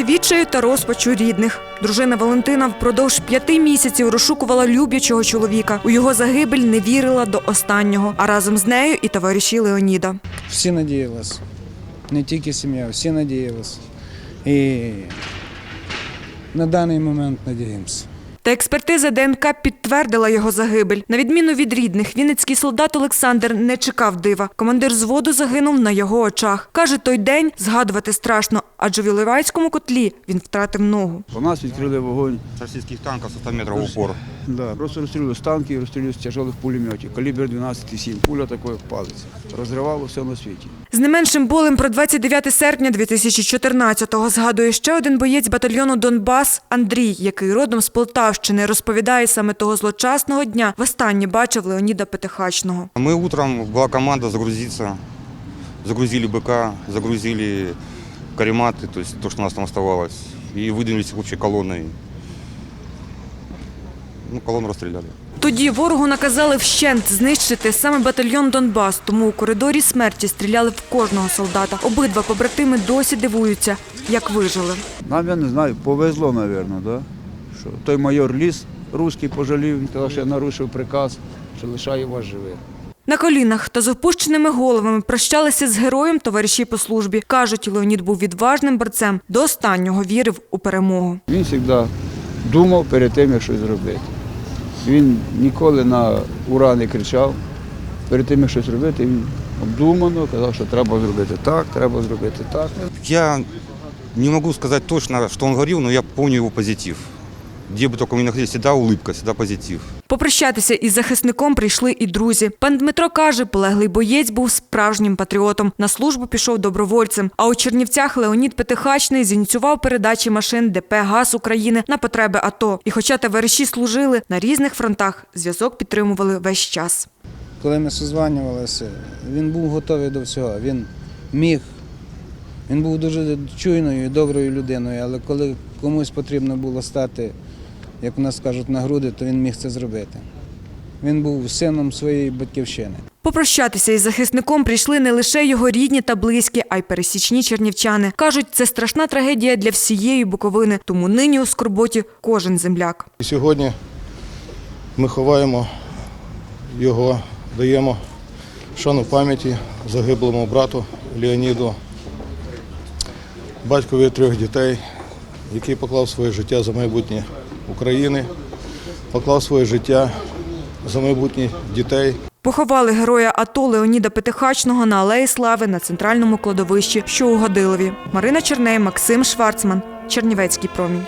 сльози відчаю та розпачу рідних. Дружина Валентина впродовж п'яти місяців розшукувала люблячого чоловіка. У його загибель не вірила до останнього, а разом з нею і товариші Леоніда. Всі надіялися. Не тільки сім'я, всі надіялися. І на даний момент надіємося. Та експертиза ДНК підтвердила його загибель. На відміну від рідних, вінницький солдат Олександр не чекав дива. Командир зводу загинув на його очах. Каже, той день згадувати страшно, адже в Іловайському котлі він втратив ногу. У нас відкрили вогонь. Російських танків танков 100 метрів упор. Да, просто розстрілювали з танків, розстрілювали з тяжелих пулеметів. Калібр 12,7. Пуля такої як палець. Розривало все на світі. З не меншим болем про 29 серпня 2014-го згадує ще один боєць батальйону Донбас Андрій, який родом з Полтавщини, розповідає саме того злочасного дня. Востаннє бачив Леоніда Петихачного. Мы утром, была команда загрузиться. Загрузили БК, загрузили карематы, то есть то, что у нас там оставалось. И выдвинулись общей колонной. Ну, колонну расстреляли. Тоді ворогу наказали вщент знищити саме батальйон Донбас, тому у коридорі смерті стріляли в кожного солдата. Обидва побратими досі дивуються, як вижили. Нам, я не знаю, повезло, мабуть, да? що той майор ліс, русський пожалів, він сказав, що я нарушив приказ, що лишаю вас живих. На колінах та з опущеними головами прощалися з героєм товариші по службі. Кажуть, Леонід був відважним борцем, до останнього вірив у перемогу. Він завжди думав перед тим, як щось зробити. Він ніколи на ура не кричав. Перед тим, як щось робити, він обдумано казав, що треба зробити так, треба зробити так. Я не можу сказати точно, що він говорив, але я помню його позитив. Где бы только мы ни находились, всегда улыбка, всегда позитив. Попрощатися із захисником прийшли і друзі. Пан Дмитро каже, полеглий боєць був справжнім патріотом. На службу пішов добровольцем. А у Чернівцях Леонід Петихачний зініціював передачі машин ДП «ГАЗ України на потреби АТО. І хоча товариші служили на різних фронтах, зв'язок підтримували весь час. Коли ми созванювалися, він був готовий до всього. Він міг. Він був дуже чуйною і доброю людиною, але коли комусь потрібно було стати, як у нас кажуть, на груди, то він міг це зробити. Він був сином своєї батьківщини. Попрощатися із захисником прийшли не лише його рідні та близькі, а й пересічні чернівчани. Кажуть, це страшна трагедія для всієї Буковини, тому нині у скорботі кожен земляк. Сьогодні ми ховаємо його, даємо шану пам'яті загиблому брату Леоніду, батькові трьох дітей, який поклав своє життя за майбутнє України, поклав своє життя за майбутнє дітей. Поховали героя АТО Леоніда Петихачного на Алеї Слави на центральному кладовищі, що у Годилові. Марина Черней, Максим Шварцман, Чернівецький промінь.